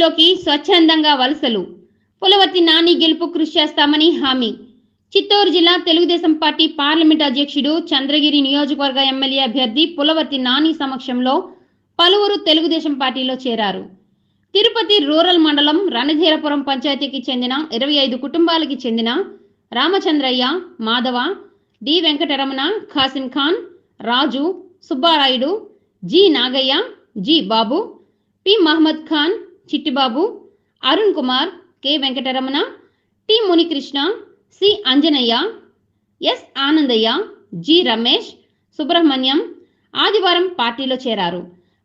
పార్టీలోకి స్వచ్ఛందంగా వలసలు. పులవర్తి నాని గెలుపు కృషి చేస్తామని హామీ. చిత్తూరు జిల్లా తెలుగుదేశం పార్టీ పార్లమెంట్ అధ్యక్షుడు చంద్రగిరి నియోజకవర్గ ఎమ్మెల్యే అభ్యర్థి పులవర్తి నాని సమక్షంలో పలువురు తెలుగుదేశం పార్టీలో చేరారు. తిరుపతి రూరల్ మండలం రణధీరపురం పంచాయతీకి చెందిన ఇరవై ఐదు కుటుంబాలకి చెందిన Ramachandraiah Madhava D Venkataramana Khasim Khan Raju Subbarayudu G Nagaiah G Babu P Mohammed Khan Chittibabu Arun Kumar K. Venkataramana T. Munikrishna C. Anjanaiah S. Anandaiah G. Ramesh Subrahmanyam ఆదివారం పార్టీలో చేరారు.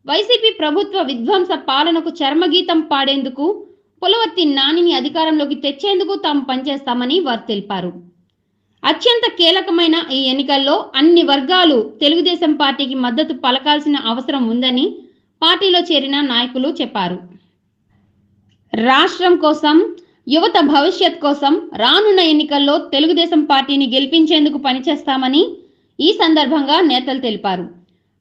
వైసీపీ ప్రభుత్వ విధ్వంస పాలనకు చర్మగీతం పాడేందుకు పులవర్తి నానిని అధికారంలోకి తెచ్చేందుకు తాము పనిచేస్తామని వారు తెలిపారు. అత్యంత కీలకమైన ఈ ఎన్నికల్లో అన్ని వర్గాలు తెలుగుదేశం పార్టీకి మద్దతు పలకాల్సిన అవసరం ఉందని పార్టీలో చేరిన నాయకులు చెప్పారు. రాష్ట్రం కోసం యువత భవిష్యత్ కోసం రానున్న ఎన్నికల్లో తెలుగుదేశం పార్టీని గెలిపించేందుకు పనిచేస్తామని ఈ సందర్భంగా నేతలు తెలిపారు.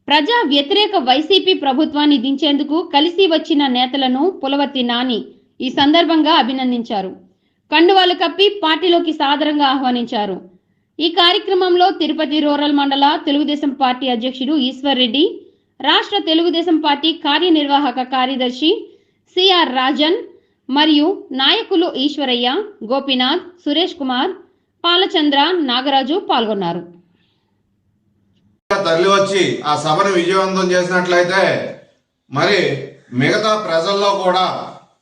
ప్రజా వ్యతిరేక వైసీపీ ప్రభుత్వాన్ని దించేందుకు కలిసి వచ్చిన నేతలను పులవర్తి నాని ఈ సందర్భంగా అభినందించారు. కండువాలు కప్పి పార్టీలోకి సాదరంగా ఆహ్వానించారు. ఈ కార్యక్రమంలో తిరుపతి రూరల్ మండల తెలుగుదేశం పార్టీ అధ్యక్షుడు ఈశ్వర్ రెడ్డి రాష్ట్ర తెలుగుదేశం పార్టీ కార్యనిర్వాహక కార్యదర్శి సిఆర్ రాజన్ మరియు నాయకులు ఈశ్వరయ్య గోపీనాథ్ సురేష్ కుమార్ పాలచంద్ర నాగరాజు పాల్గొన్నారు. తరలి వచ్చి ఆ సభను విజయవంతం చేసినట్లయితే మరి మిగతా ప్రజల్లో కూడా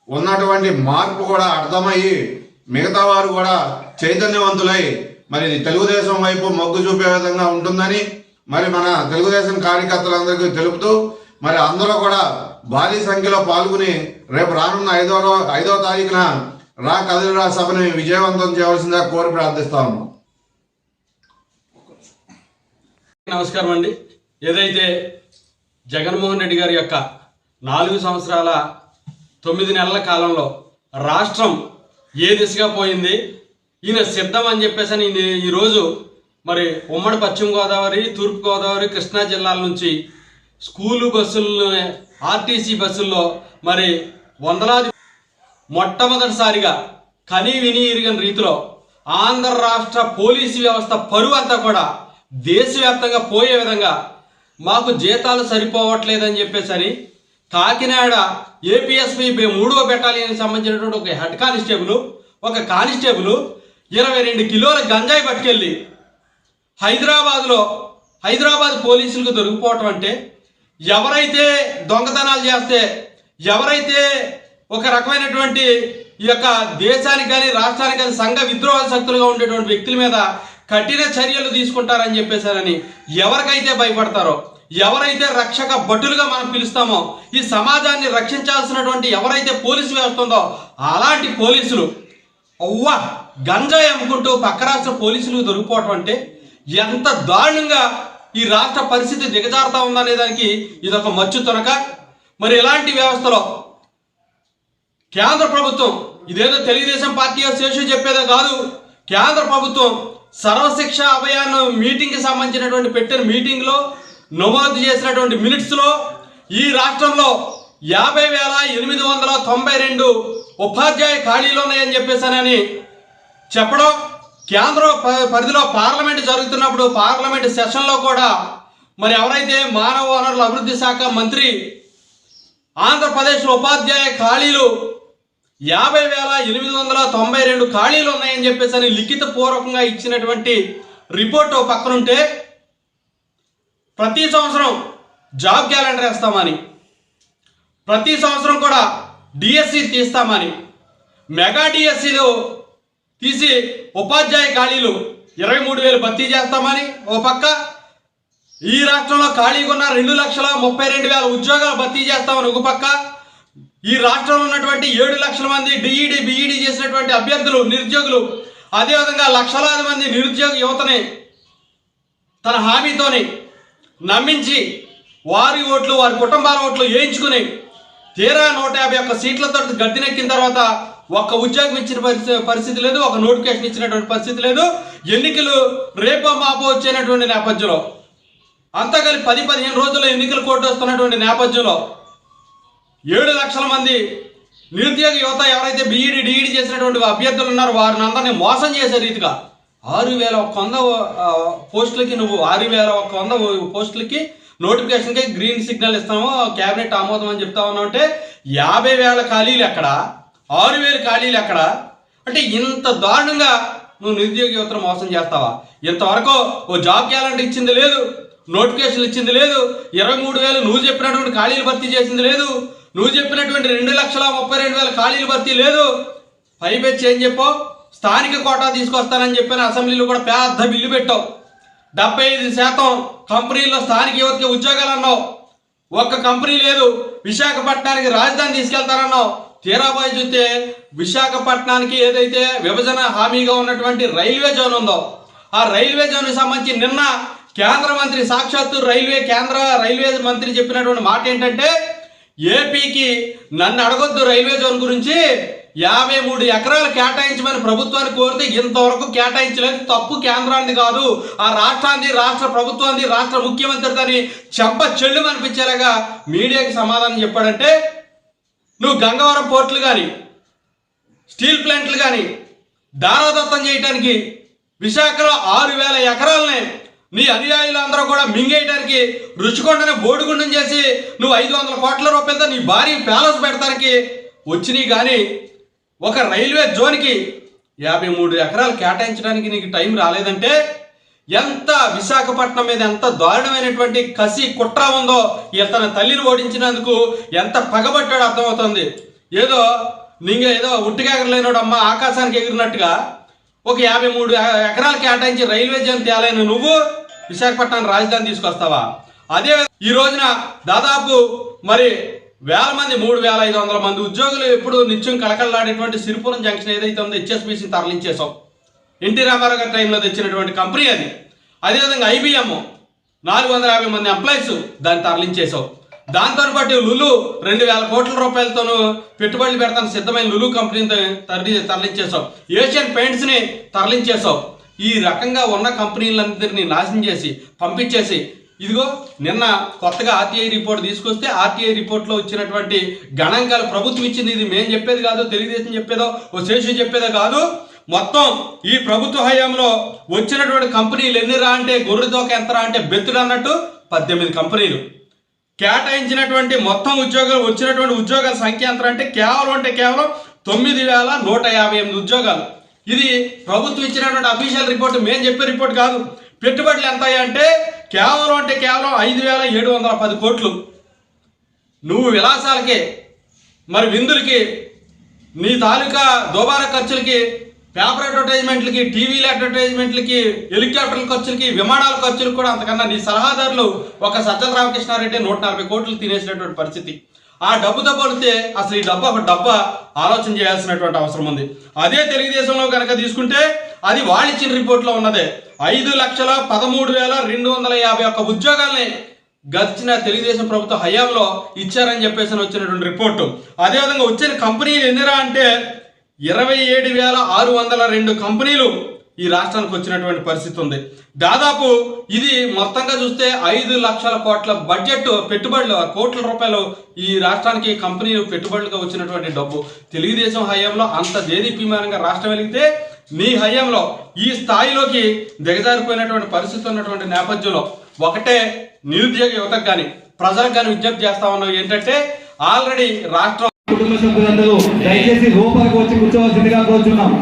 ఉన్నటువంటి మార్పు కూడా అర్థమయ్యి మిగతా వారు కూడా చైతన్యవంతులై మరి తెలుగుదేశం వైపు మొగ్గు చూపే విధంగా ఉంటుందని మరి మన తెలుగుదేశం కార్యకర్తలందరికీ తెలుపుతూ మరి అందరూ కూడా భారీ సంఖ్యలో పాల్గొని రేపు రానున్న ఐదో ఐదో తారీఖున రా కదిలిరా సభని విజయవంతం చేయవలసిందిగా కోరి ప్రార్థిస్తా ఉన్నాం. నమస్కారం అండి. ఏదైతే జగన్మోహన్ రెడ్డి గారి యొక్క నాలుగు సంవత్సరాల తొమ్మిది నెలల కాలంలో రాష్ట్రం ఏ దిశగా పోయింది ఈయన సిద్ధం అని చెప్పేసి అని ఈయన ఈరోజు మరి ఉమ్మడి పశ్చిమ గోదావరి తూర్పు గోదావరి కృష్ణా జిల్లాల నుంచి స్కూలు బస్సులను ఆర్టీసీ బస్సుల్లో మరి వందలాది మొట్టమొదటిసారిగా కనీ విని ఇరిగిన రీతిలో ఆంధ్ర రాష్ట్ర పోలీసు వ్యవస్థ పరువు అంతా కూడా దేశవ్యాప్తంగా పోయే విధంగా మాకు జీతాలు సరిపోవట్లేదని చెప్పేసి అని కాకినాడ ఏపీఎస్పీ మూడవ బెటాలియన్కి సంబంధించినటువంటి ఒక హెడ్ కానిస్టేబుల్ ఒక కానిస్టేబుల్ ఇరవై రెండు కిలోల గంజాయి పట్టుకెళ్ళి హైదరాబాద్లో హైదరాబాద్ పోలీసులకు దొరికిపోవటం అంటే ఎవరైతే దొంగతనాలు చేస్తే ఎవరైతే ఒక రకమైనటువంటి ఈ యొక్క దేశానికి కానీ రాష్ట్రానికి కానీ సంఘ విద్రోహ శక్తులుగా ఉండేటువంటి వ్యక్తుల మీద కఠిన చర్యలు తీసుకుంటారని చెప్పేశారని ఎవరికైతే భయపడతారో ఎవరైతే రక్షక భటులుగా మనం పిలుస్తామో ఈ సమాజాన్ని రక్షించాల్సినటువంటి ఎవరైతే పోలీసు వేస్తుందో అలాంటి పోలీసులు అవ్వా గంజాయి అమ్ముకుంటూ పక్క రాష్ట్ర పోలీసులు దొరికిపోవటం అంటే ఎంత దారుణంగా ఈ రాష్ట్ర పరిస్థితి దిగజారుతా ఉందనే దానికి ఇదొక మచ్చు తొనక. మరి ఇలాంటి వ్యవస్థలో? కేంద్ర ప్రభుత్వం ఇదేదో తెలుగుదేశం పార్టీ శేషు చెప్పేదో కాదు. కేంద్ర ప్రభుత్వం సర్వశిక్ష అభయాన్ మీటింగ్కి సంబంధించినటువంటి పెట్టిన మీటింగ్లో నమోదు చేసినటువంటి మినిట్స్లో ఈ రాష్ట్రంలో యాభై వేల ఎనిమిది వందల తొంభై రెండు ఉపాధ్యాయ ఖాళీలు ఉన్నాయని చెప్పేసానని చెప్పడం కేంద్ర ప- పరిధిలో పార్లమెంట్ జరుగుతున్నప్పుడు పార్లమెంట్ సెషన్లో కూడా మరి ఎవరైతే మానవ వనరుల అభివృద్ధి శాఖ మంత్రి ఆంధ్రప్రదేశ్లో ఉపాధ్యాయ ఖాళీలు యాభై వేల ఎనిమిది వందల తొంభై రెండు ఖాళీలు ఉన్నాయని చెప్పేసి అని లిఖిత పూర్వకంగా ఇచ్చినటువంటి రిపోర్ట్ పక్కనుంటే ప్రతి సంవత్సరం జాబ్ క్యాలెండర్ వేస్తామని ప్రతి సంవత్సరం కూడా డిఎస్సి తీస్తామని మెగా డిఎస్సిలో తీసి ఉపాధ్యాయ ఖాళీలు ఇరవై మూడు వేలు భర్తీ చేస్తామని ఓ పక్క ఈ రాష్ట్రంలో ఖాళీగా ఉన్న రెండు లక్షల ముప్పై రెండు వేల ఉద్యోగాలు భర్తీ చేస్తామని ఒక పక్క ఈ రాష్ట్రంలో ఉన్నటువంటి ఏడు లక్షల మంది డిఈడి బిఈడి చేసినటువంటి అభ్యర్థులు నిరుద్యోగులు అదేవిధంగా లక్షలాది మంది నిరుద్యోగ యువతని తన హామీతోని నమ్మించి వారి ఓట్లు వారి కుటుంబాల ఓట్లు వేయించుకుని తీరా నూట యాభై ఒక్క సీట్లతో గద్దెనెక్కిన తర్వాత ఒక్క ఉద్యోగం ఇచ్చిన పరిస్థితి పరిస్థితి లేదు ఒక నోటిఫికేషన్ ఇచ్చినటువంటి పరిస్థితి లేదు ఎన్నికలు రేపో మాపో వచ్చేటువంటి నేపథ్యంలో. అంతా కలిపి పది పదిహేను రోజుల్లో ఎన్నికలు కోర్టు వస్తున్నటువంటి నేపథ్యంలో ఏడు లక్షల మంది నిరుద్యోగ యువత ఎవరైతే బీఈడి డిఈడి చేసినటువంటి అభ్యర్థులు ఉన్నారో వారిని అందరినీ మోసం చేసే రీతిగా ఆరు వేల ఒక వంద పోస్టులకి నువ్వు ఆరు వేల ఒక వంద పోస్టులకి నోటిఫికేషన్కి గ్రీన్ సిగ్నల్ ఇస్తాము క్యాబినెట్ ఆమోదం అని చెప్తా ఉన్నావు అంటే యాభై వేల ఖాళీలు ఎక్కడ? ఆరు వేలు ఖాళీలు ఎక్కడ? అంటే ఇంత దారుణంగా నువ్వు నిరుద్యోగ యువతను మోసం చేస్తావా? ఇంతవరకు ఓ జాబ్ క్యాలెండర్ ఇచ్చింది లేదు నోటిఫికేషన్ ఇచ్చింది లేదు ఇరవై మూడు వేలు నువ్వు చెప్పినటువంటి ఖాళీలు భర్తీ చేసింది లేదు నువ్వు చెప్పినటువంటి రెండు లక్షల ముప్పై రెండు వేల ఖాళీలు భర్తీ లేదు. పైపెచ్చి ఏం చెప్పావు? స్థానిక కోటా తీసుకొస్తానని చెప్పిన అసెంబ్లీలో కూడా పెద్ద బిల్లు పెట్టావు. డెబ్బై ఐదు శాతం కంపెనీల్లో స్థానిక యువతకి ఉద్యోగాలు అన్నావు. ఒక్క కంపెనీ లేదు విశాఖపట్నానికి రాజధాని తీసుకెళ్తారన్నావు తీరాబాయి చూస్తే విశాఖపట్నానికి ఏదైతే విభజన హామీగా ఉన్నటువంటి రైల్వే జోన్ ఉందో ఆ రైల్వే జోన్కి సంబంధించి నిన్న కేంద్ర మంత్రి సాక్షాత్తు రైల్వే కేంద్ర రైల్వే మంత్రి చెప్పినటువంటి మాట ఏంటంటే ఏపీకి నన్ను అడగొద్దు రైల్వే జోన్ గురించి యాభై మూడు ఎకరాలు కేటాయించమని ప్రభుత్వాన్ని కోరితే ఇంతవరకు కేటాయించలేదు. తప్పు కేంద్రాన్ని కాదు. ఆ రాష్ట్రాన్ని రాష్ట్ర ప్రభుత్వాన్ని రాష్ట్ర ముఖ్యమంత్రిని చెంప చెల్లు అనిపించేలాగా మీడియాకి సమాధానం చెప్పాడంటే నువ్వు గంగవరం పోర్టులు కానీ స్టీల్ ప్లాంట్లు కానీ దారాదత్తం చేయటానికి విశాఖలో ఆరు వేల ఎకరాలని నీ అనుయాయులందరూ కూడా మింగేయడానికి రుచికొండని బోడిగుండం చేసి నువ్వు ఐదు వందల కోట్ల రూపాయలతో నీ భారీ ప్యాలెస్ పెడతానికి వచ్చినాయి కానీ ఒక రైల్వే జోన్కి యాభై మూడు ఎకరాలు కేటాయించడానికి నీకు టైం రాలేదంటే ఎంత విశాఖపట్నం మీద ఎంత దారుణమైనటువంటి కసి కుట్ర ఉందో తన తల్లిని ఓడించినందుకు ఎంత పగబట్టాడో అర్థమవుతుంది. ఏదో నింగ ఏదో ఉట్టిగా అమ్మ ఆకాశానికి ఎగిరినట్టుగా ఒక యాభై మూడు ఎకరాలు కేటాయించి రైల్వే జోన్ తేలైన నువ్వు విశాఖపట్నం రాజధాని తీసుకొస్తావా? అదే ఈ రోజున దాదాపు మరి వేల మంది మూడు వేల ఐదు వందల మంది ఉద్యోగులు ఎప్పుడు నిత్యం కలకలలాడేటువంటి సిరిపురం జంక్షన్ ఏదైతే ఉందో హెచ్ఎస్బీసీని తరలించేశాం. ఎన్టీ రామారావు గారి టైంలో తెచ్చినటువంటి కంపెనీ అది. అదేవిధంగా ఐబిఎం నాలుగు వందల యాభై మంది ఎంప్లాయీస్ దాన్ని తరలించేసావు దాంతో పాటు లులు రెండు వేల కోట్ల రూపాయలతోనూ పెట్టుబడులు పెడతాను సిద్ధమైన లులు కంపెనీని తరలి తరలించేసావు ఏషియన్ పెయింట్స్ని తరలించేసావు ఈ రకంగా ఉన్న కంపెనీలందరినీ నాశనం చేసి పంపించేసి ఇదిగో నిన్న కొత్తగా ఆర్టీఐ రిపోర్ట్ తీసుకొస్తే ఆర్టీఐ రిపోర్ట్లో వచ్చినటువంటి గణాంకాలు ప్రభుత్వం ఇచ్చింది. ఇది మేము చెప్పేది కాదు తెలుగుదేశం చెప్పేదో ఓ శేషు చెప్పేదో కాదు. మొత్తం ఈ ప్రభుత్వ హయాంలో వచ్చినటువంటి కంపెనీలు ఎన్నిరా అంటే గొర్రెదోక ఎంతరా అంటే బెత్తుడు అన్నట్టు పద్దెనిమిది కంపెనీలు. కేటాయించినటువంటి మొత్తం ఉద్యోగాలు వచ్చినటువంటి ఉద్యోగాల సంఖ్య ఎంత అంటే కేవలం అంటే కేవలం తొమ్మిది వేల నూట యాభై ఎనిమిది ఉద్యోగాలు. ఇది ప్రభుత్వం ఇచ్చినటువంటి అఫీషియల్ రిపోర్ట్ మేము చెప్పే రిపోర్ట్ కాదు. పెట్టుబడులు ఎంత అంటే కేవలం అంటే కేవలం ఐదు వేల ఏడు వందల పది కోట్లు. నువ్వు విలాసాలకి మరి విందులకి నీ తాలూకా దుబారా ఖర్చులకి పేపర్ అడ్వర్టైజ్మెంట్లకి టీవీల అడ్వర్టైజ్మెంట్లకి హెలికాప్టర్ల ఖర్చులకి విమానాల ఖర్చులకు కూడా అంతకన్నా నీ సలహాదారులు ఒక సజ్జల రామకృష్ణారెడ్డి నూట నలభై కోట్లు తినేసినటువంటి పరిస్థితి. ఆ డబ్బుతో పోలితే అసలు ఈ డబ్బు ఒక డబ్బా ఆలోచన చేయాల్సినటువంటి అవసరం ఉంది. అదే తెలుగుదేశంలో కనుక తీసుకుంటే అది వాళ్ళిచ్చిన రిపోర్ట్లో ఉన్నదే. ఐదు లక్షల పదమూడు వేల రెండు వందల యాభై ఒక్క ఉద్యోగాల్ని గడిచిన తెలుగుదేశం ప్రభుత్వ హయాంలో ఇచ్చారని చెప్పేసి వచ్చినటువంటి రిపోర్టు. అదేవిధంగా వచ్చిన కంపెనీలు ఎన్నిరా అంటే ఇరవై ఏడు వేల ఆరు వందల రెండు కంపెనీలు ఈ రాష్ట్రానికి వచ్చినటువంటి పరిస్థితి ఉంది. దాదాపు ఇది మొత్తంగా చూస్తే ఐదు లక్షల కోట్ల బడ్జెట్ పెట్టుబడులు కోట్ల రూపాయలు ఈ రాష్ట్రానికి కంపెనీలు పెట్టుబడులుగా వచ్చినటువంటి డబ్బు. తెలుగుదేశం హయాంలో అంత దేదీప్యమానంగా రాష్ట్రం వెలిగితే? నీ హయాంలో ఈ స్థాయిలోకి దిగజారిపోయినటువంటి పరిస్థితి ఉన్నటువంటి నేపథ్యంలో ఒకటే నిరుద్యోగ యువతకు కానీ ప్రజలకు కానీ విజ్ఞప్తి చేస్తా ఉన్నాం ఏంటంటే ఆల్రెడీ రాష్ట్రం కుటుంబ సభ్యులందరూ దయచేసి లోపలికి వచ్చి కూర్చోవలసిందిగా కోరుచున్నాం.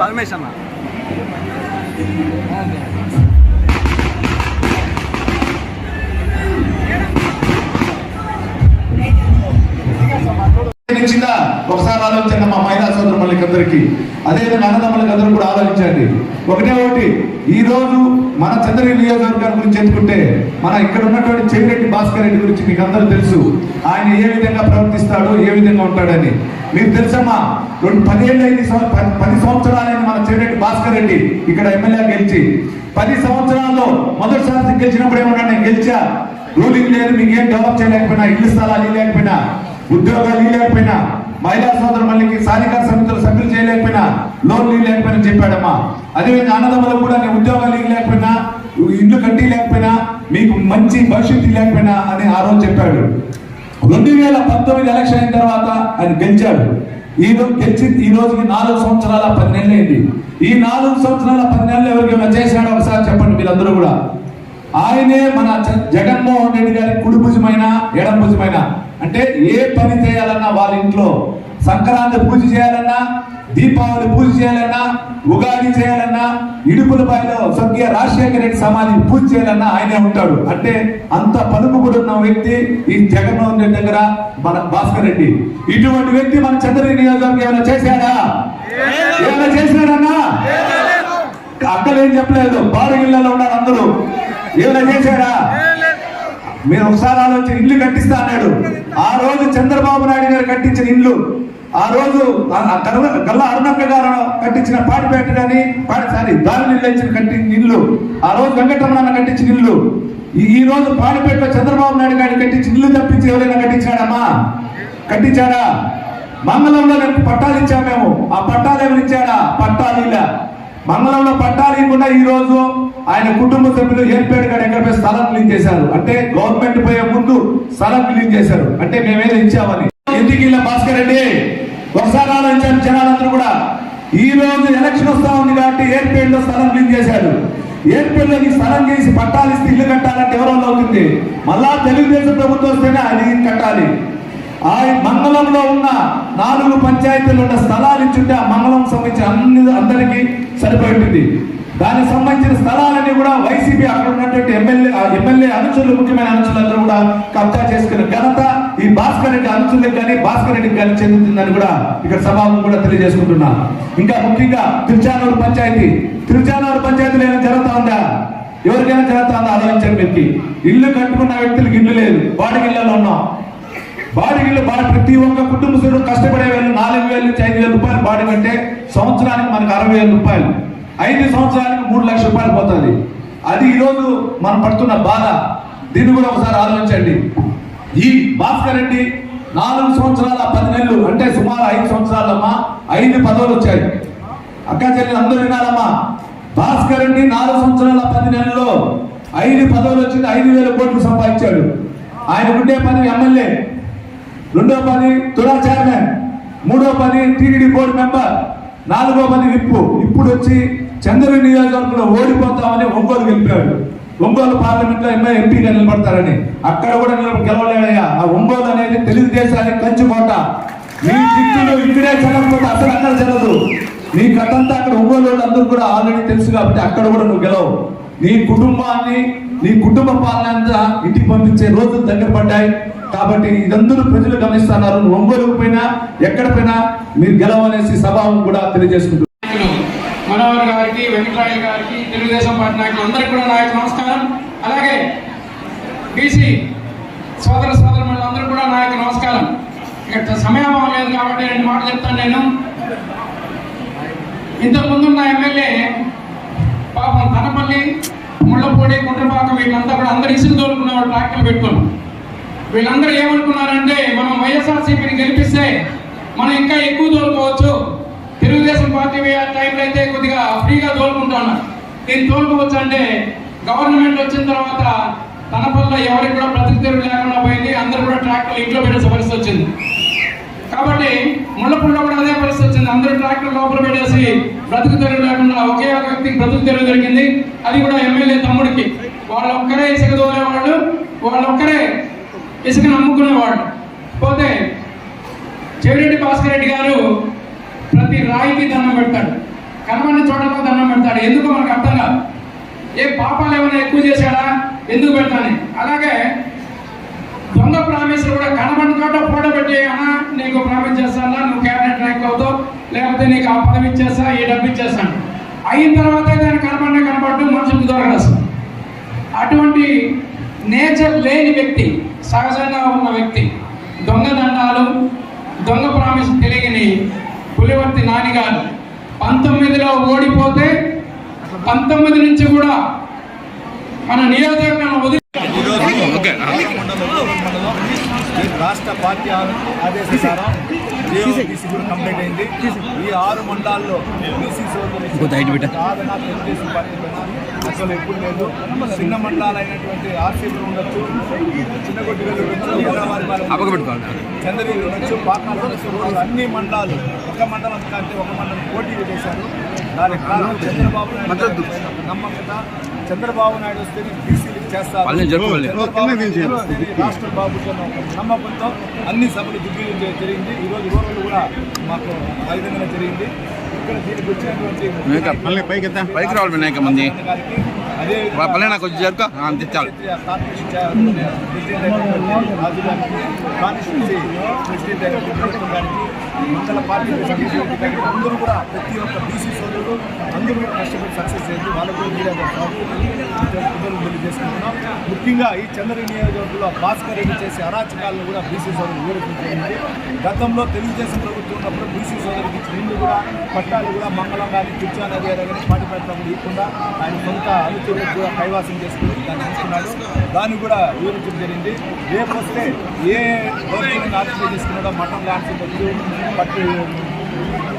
పల్మేష్ పల్మేష్ అన్న. ఒకసారి ఆలోచన మా మహిళా అందరికీ అదేవిధంగా అన్నదమ్ములకి అందరూ కూడా ఆలోచించండి. ఒకటే ఒకటి ఈ రోజు మన చంద్రగిరి నియోజకవర్గం గురించి చెప్పుకుంటే మన ఇక్కడ ఉన్నటువంటి చెవిరెడ్డి భాస్కర్ రెడ్డి గురించి మీకు అందరూ తెలుసు. ఆయన ఏ విధంగా ప్రవర్తిస్తాడో ఏ విధంగా ఉంటాడని. మీకు తెలుసమ్మా రెండు పదిహేళ్ళు ఐదు పది- సంవత్సరాలైన మన చెవిరెడ్డి భాస్కర్ రెడ్డి ఇక్కడ ఎమ్మెల్యే గెలిచి. పది సంవత్సరాల్లో మొదటిసారి గెలిచినప్పుడు ఏమన్నా నేను గెలిచా. రూలింగ్ లేదు మీకు ఏం డెవలప్ చేయలేకపోయినా ఇల్లు స్థలాలు ఇవ్వలేకపోయినా ఉద్యోగాలు ఇవ్వలేకపోయినా మహిళా సోదరు మళ్ళీ సాధికార సమితులు సభ్యులు చేయలేకపోయినా లోన్లు లేకపోయినా చెప్పాడమ్మా. అదేవిధంగా అన్నదమ్ములకు కూడా నేను ఉద్యోగాలు లేకపోయినా ఇల్లు కట్టి లేకపోయినా మీకు మంచి భవిష్యత్తు లేకపోయినా అని ఆ రోజు చెప్పాడు. రెండు వేల పంతొమ్మిది ఎలక్షన్ అయిన తర్వాత ఆయన గెలిచాడు. ఈ రోజు గెలిచి ఈ రోజుకి నాలుగు సంవత్సరాల పది నెలలు అయింది ఈ నాలుగు సంవత్సరాల పది నెలలు ఎవరికి ఏమైనా చేశాడో ఒకసారి చెప్పండి మీరందరూ కూడా. ఆయనే మన జగన్మోహన్ రెడ్డి గారి కుడి భుజమైన ఎడం భుజమైన. అంటే ఏ పని చేయాలన్నా వాళ్ళ ఇంట్లో సంక్రాంతి పూజ చేయాలన్నా దీపావళి పూజ చేయాలన్నా ఉగాది చేయాలన్నా ఇడుపులపాయలో స్వర్గీయ రాజశేఖర రెడ్డి సమాధి పూజ చేయాలన్నా ఆయనే ఉంటాడు. అంటే అంత పలుకుబడి ఉన్న వ్యక్తి ఈ జగన్మోహన్ రెడ్డి దగ్గర మన భాస్కర్ రెడ్డి. ఇటువంటి వ్యక్తి మన చంద్రగిరి నియోజకవర్గం ఏమైనా చేశాడా? ఏమైనా చేశాడన్నా అక్కలేం ఏం చెప్పలేదు. బాలగిళ్ళలో ఉన్నారు అందరూ. ఏమైనా చేశారా మీరు ఒకసారి ఆలోచన ఇల్లు కట్టిస్తా అన్నాడు. ఆ రోజు చంద్రబాబు నాయుడు గారు కట్టించిన ఇల్లు ఆ రోజు గల్ల- అరుణక్క గారు కట్టించిన పాటిపేట కానీ పాటి సారీ దాని ఇల్లు ఇచ్చిన కట్టించిన ఇల్లు ఆ రోజు వెంకటరమణ కట్టించిన ఇల్లు ఈ రోజు పాడిపేటలో చంద్రబాబు నాయుడు గారు కట్టించిన ఇల్లు తప్పించి ఎవరైనా కట్టించాడమ్మా కట్టించాడా? మంగళంలో పట్టాలు ఇచ్చాము మేము. ఆ పట్టాలు ఏమైనా ఇచ్చాడా? పట్టాలు ఇలా. మంగళంలో పట్టాలు ఇవ్వకుండా ఈ రోజు ఆయన కుటుంబ సభ్యులు ఏర్పేట కాడ ఎక్కడ పోయి స్థలం క్లీన్ చేశారు? అంటే గవర్నమెంట్ పోయే ముందు స్థలం క్లీన్ చేశారు. అంటే మేమేదో ఇచ్చామని. ఎందుకు ఇలా భాస్కర్ రెడ్డి? ఒకసారి ఆలోచించాను జనాలందరూ కూడా. ఈ రోజు ఎలక్షన్ వస్తా ఉంది కాబట్టి ఏర్పేటలో స్థలం క్లీన్ చేశారు. ఏర్పేటలోకి స్థలం చేసి పట్టాలు ఇస్తే ఇల్లు కట్టాలంటే ఎవరో అవుతుంది? మళ్ళా తెలుగుదేశం ప్రభుత్వం వస్తేనే అది కట్టాలి. ఆ మంగళంలో ఉన్న నాలుగు పంచాయతీలు ఉన్న స్థలాలు ఇచ్చుంటే ఆ మంగళం సంబంధించిన అన్ని అందరికీ సరిపోయింది దానికి సంబంధించిన స్థలాలన్నీ కూడా వైసీపీ అక్కడ ఉన్నటువంటి ఎమ్మెల్యే ఎమ్మెల్యే అనుచరులు ముఖ్యమైన అనుచరులందరూ కూడా కబ్జా చేసుకున్న ఘనత ఈ భాస్కర్ రెడ్డి అనుచరులకు కానీ భాస్కర్ రెడ్డికి కానీ చెందుతుందని కూడా ఇక్కడ సభను కూడా తెలియజేసుకుంటున్నా. ఇంకా ముఖ్యంగా తిరుచానూరు పంచాయతీ. తిరుచానూరు పంచాయతీలో ఏమైనా జరుగుతా ఉందా? ఎవరికైనా జరుగుతా ఉందా? ఆలోచించండి వ్యక్తి ఇల్లు కట్టుకున్న వ్యక్తులకు ఇల్లు లేదు. బాడికి ఇళ్ళలో ఉన్నాం. బాడీలు ప్రతి ఒక్క కుటుంబ సభ్యుడు కష్టపడే వేలు నాలుగు వేల నుంచి ఐదు వేల రూపాయలు బాడీ కంటే సంవత్సరానికి మనకు అరవై వేల రూపాయలు. ఐదు సంవత్సరాలకు మూడు లక్షల రూపాయలు పోతుంది. అది ఈరోజు మనం పడుతున్న బాధ. దీన్ని కూడా ఒకసారి ఆలోచించండి. ఈ భాస్కర్ రెడ్డి నాలుగు సంవత్సరాల పది నెలలు అంటే సుమారు ఐదు సంవత్సరాలమ్మా ఐదు పదవులు వచ్చాయి. అక్క చెల్లెలు అందరూ వినాలమ్మా. భాస్కర్ రెడ్డి నాలుగు సంవత్సరాల పది నెలల్లో ఐదు పదవులు వచ్చింది ఐదు వేల కోట్లు సంపాదించాడు. ఆయన ఉండే పని ఎమ్మెల్యే రెండో పని తులా చైర్మన్ మూడో పని టీడీడీ బోర్డు మెంబర్ నాలుగో పని విప్పు. ఇప్పుడు వచ్చి చంద్రగిరి నియోజకవర్గంలో ఓడిపోతామని ఒంగోలు గెలిపాడు. ఒంగోలు పార్లమెంట్లో ఎంపీగా నిలబడతారని. అక్కడ కూడా గెలవలేడయ్యా. ఆ ఒంగోలు అనేది తెలుగుదేశానికి కంచుకోట మీ చిక్కులు ఇక్కడే చెల్లకపోతే అసలు అక్కడ చెల్లదు నీ కథంతా అక్కడ ఒంగోలు అందరూ కూడా ఆల్రెడీ తెలుసు కాబట్టి అక్కడ కూడా నువ్వు గెలవు. నీ కుటుంబాన్ని నీ కుటుంబ పాలన అంతా ఇంటికి పంపించే రోజులు దగ్గర పడ్డాయి. కాబట్టి ఇదందరూ ప్రజలు గమనిస్తున్నారు. నువ్వు ఒంగోలుకు పోయినా ఎక్కడ పోయినా మీరు గెలవనేసి సభావం కూడా తెలియజేసుకుంటున్నారు మనోహర్ గారికి వెంకటరాయలు గారికి తెలుగుదేశం పార్టీ నాయకులు అందరికీ కూడా నాయకు నమస్కారం. అలాగే బీసీ సోదర సోదర అందరూ కూడా నాయకు నమస్కారం. ఇక సమయం లేదు కాబట్టి రెండు మాటలు చెప్తాను నేను. ఇంతకు ముందున్న ఎమ్మెల్యే పాపం తనపల్లి ముళ్ళపూడి కుంట్రపాకం వీళ్ళంతా కూడా అందరు ఇసులు తోలుకునేవాళ్ళు ట్రాక్టర్లు పెట్టుకున్నాం వీళ్ళందరూ ఏమనుకున్నారంటే మనం వైఎస్ఆర్సీపీని గెలిపిస్తే మనం ఇంకా ఎక్కువ తోలుకోవచ్చు. తెలుగుదేశం పార్టీ టైంలో అయితే కొద్దిగా ఫ్రీగా తోలుకుంటాను. నేను దీన్ని తోలుకోవచ్చు అంటే గవర్నమెంట్ వచ్చిన తర్వాత తన వల్ల ఎవరికి కూడా బ్రతుకు తెరువు లేకుండా పోయింది. అందరూ కూడా ట్రాక్టర్లు ఇంట్లో పెట్టేసే పరిస్థితి వచ్చింది. కాబట్టి ముళ్ళపూడిలో కూడా అదే పరిస్థితి వచ్చింది. అందరూ ట్రాక్టర్ లోపల పెట్టేసి బ్రతుకు తెరువు లేకుండా ఒకే ఒక వ్యక్తికి బ్రతుకు తెరువు దొరికింది. అది కూడా ఎమ్మెల్యే తమ్ముడికి. వాళ్ళు ఒక్కరే ఇసుక దోలేవాళ్ళు వాళ్ళు ఒక్కరే ఇసుక నమ్ముకునేవాళ్ళు పోతే చెవిరెడ్డి భాస్కర్ రెడ్డి గారు ప్రతి రాయికి దండం పెడతాడు. కనబడిన చోటలో దండం పెడతాడు. ఎందుకు మనకు అర్థం కాదు. ఏ పాపాలు ఏమైనా ఎక్కువ చేశాడా? ఎందుకు పెడతాను? అలాగే దొంగ ప్రామిస్ కూడా కనబడిన చోట ఫోటో పెట్టి అన్నా నీకు ప్రామిస్ చేస్తానా? నువ్వు క్యాబినెట్ ర్యాంక్ అవుతావు. లేకపోతే నీకు ఆ పదవి ఇచ్చేస్తా ఈ డబ్బు ఇచ్చేస్తాను. అయిన తర్వాత దాన్ని కనబడిన కనబడటం మనుషులకు దూరం అటువంటి నేచర్ లేని వ్యక్తి సహజంగా ఉన్న వ్యక్తి దొంగ దండాలు దొంగ ప్రామిస్ తెలియని పులివర్తి నానిగారు పంతొమ్మిదిలో ఓడిపోతే పంతొమ్మిది నుంచి కూడా మన నియోజకవర్గం వదిలి రాష్ట్ర పార్టీ ఆదేశానుసారం బీసీ కూడా కంప్లీట్ అయింది. ఈ ఆరు మండలాల్లో బీసీ సోదరులు సాధన తెలుగుదేశం పార్టీ పైన అసలు ఎప్పుడు లేదు. చిన్న మండలాలు అయినటువంటి ఆర్సీలు ఉండొచ్చు ఎర్రవారిపాలెం చంద్రగిరి ఉండొచ్చు పాకాలు ఉండొచ్చు అన్ని మండలాలు ఒక మండలం కంటే ఒక మండలం పోటీ చేశారు. దానికి కారణం చంద్రబాబు నాయుడు నమ్మకత చంద్రబాబు నాయుడు వస్తే బీసీలకు రాష్ట్ర బాబుతో నమ్మకంతో అన్ని సభలు దిగ్విజయం జరిగింది. ఈరోజు రోజులు కూడా మాకు ఐదంగా జరిగింది. ఇక్కడ దీనికి వచ్చినటువంటి పైకి రావాలి వినాయక మంది. గారికి అదే పల్లె నాకు వచ్చి జరుక అంతే చాలు. మండల పార్టీ అందరూ కూడా ప్రతి ఒక్క బీసీ సోదరులు అందరూ కష్టపడి సక్సెస్ చేసి వాళ్ళకు కూడా మీడియా తెలియజేసుకుంటున్నాం ముఖ్యంగా ఈ చంద్రగిరి నియోజకవర్గంలో భాస్కర్ రెడ్డి చేసే అరాచకాలను కూడా బీసీ సోదరులు వివరించింది గతంలో తెలుగుదేశం ప్రభుత్వం ఉన్నప్పుడు బీసీ సోదరులకి ఇల్లు కూడా పట్టాలు కూడా మంగళం కానీ కృష్ణా నది కానీ పాటిపెట్టడం ఇవ్వకుండా ఆయన సొంత అనుచరులకు కూడా కైవాసం చేసుకుని దాన్ని తీసుకున్నాడు దాన్ని కూడా వివరించడం జరిగింది. రేపు వస్తే ఏ గవర్నమెంట్ ఆర్టిఫై తీసుకున్నాడో మటన్ లాంటి పట్టు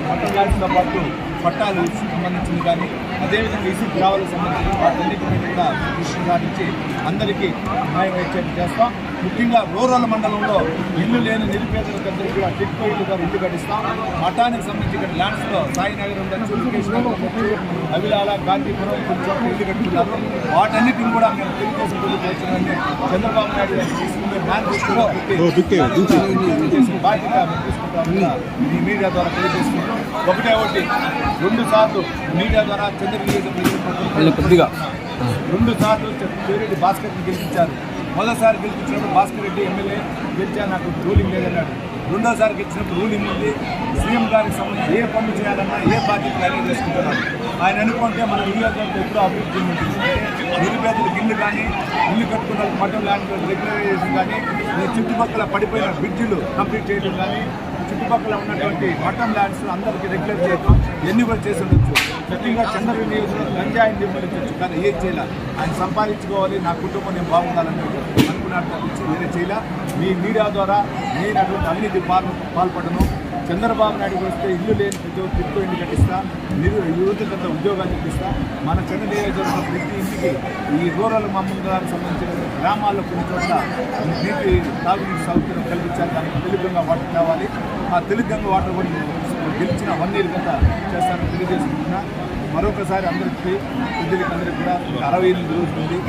మటన్ ల్యాండ్స్తో పాటు పట్టాలు సంబంధించింది కానీ అదేవిధంగా ఇసుక గ్రావాలకు సంబంధించిన వాటన్నిటిపై కూడా దృష్టి సారించి అందరికీ న్యాయం వచ్చేట్టు చేస్తాం. ముఖ్యంగా రూరల్ మండలంలో ఇల్లు లేని నిరుపేదలకు అందరికీ కూడా టిట్కో ఇల్లు గారు ఇల్లు కట్టిస్తాం మఠానికి సంబంధించి ఇక్కడ ల్యాండ్స్లో సాయినగర్ ఉండొచ్చు అవిలాల గాంధీపురం కొంచెం ఇల్లు కట్టుకున్నారు. వాటన్నిటిని కూడా మేము తెలుగుదేశం ప్రభుత్వం వచ్చిందని చంద్రబాబు నాయుడు గారు తీసుకునే మేనిఫెస్టోలో బాధ్యత ఈ మీడియా ద్వారా తెలియజేసుకుంటాం ఒకటే ఒకటి రెండు సార్లు మీడియా ద్వారా చంద్రగిరి కొద్దిగా. రెండు సార్లు చెవిరెడ్డి భాస్కర్ని గెలిపించారు. మొదటిసారి గెలిపించినప్పుడు భాస్కర్ రెడ్డి ఎమ్మెల్యే గెలిచా నాకు రూలింగ్ లేదన్నాడు. రెండోసారి గెలిచినప్పుడు రూలింగ్ ఉంది. సీఎం గారికి సంబంధించి ఏ పనులు చేయాలన్నా ఏ బాధ్యత ఆయన చేసుకుంటున్నారు ఆయన అనుకుంటే మన నియోజకవర్గం ఎప్పుడూ అభివృద్ధి ఉంటుంది. నిరుపేదలకు ఇల్లు కానీ ఇల్లు కట్టుకున్న మటన్ ల్యాండ్ రెగ్యులరైజేషన్ కానీ చుట్టుపక్కల పడిపోయిన బ్రిడ్జిలు కంప్లీట్ చేయడం కానీ చుట్టుపక్కల ఉన్నటువంటి మటన్ ల్యాండ్స్ అందరికీ రెగ్యులర్ చేయడం ఎన్ని కూడా చేసి ఉండొచ్చు. ముఖ్యంగా చంద్రగిరి నియోజకవర్గం గంజాయిని నిర్మూలించవచ్చు కానీ ఏం చేయాలి. ఆయన సంపాదించుకోవాలి నా కుటుంబం నేను బాగుండాలని అనుకున్నాడు తప్పించి వేరే చేయాల. మీ మీడియా ద్వారా నేను అటువంటి అవినీతి పాల్పడను. చంద్రబాబు నాయుడు వస్తే ఇల్లు లేని ప్రతి ఒక్క ఇంట్లో ఇంటి కట్టిస్తా నిరు యువతకంత ఉద్యోగాలు ఇప్పిస్తా. మన చిన్న నియోజకవర్గం ప్రతి ఇంటికి ఈ రూరల్ మమ్మల్ని సంబంధించిన గ్రామాల్లో కొన్ని చోట్ల నీటి తాగునీటి సౌకర్యం కల్పించాలి. దానికి తెలుగంగా వాటర్ కావాలి. ఆ తెలుగంగా వాటర్ కూడా గెలిచిన వన్ ఇయర్ కింద చేస్తానని తెలియజేసుకుంటున్నా. మరొకసారి అందరికీ ప్రజలకు అందరికీ కూడా అరవై ఎనిమిది రోజులు ఉంది.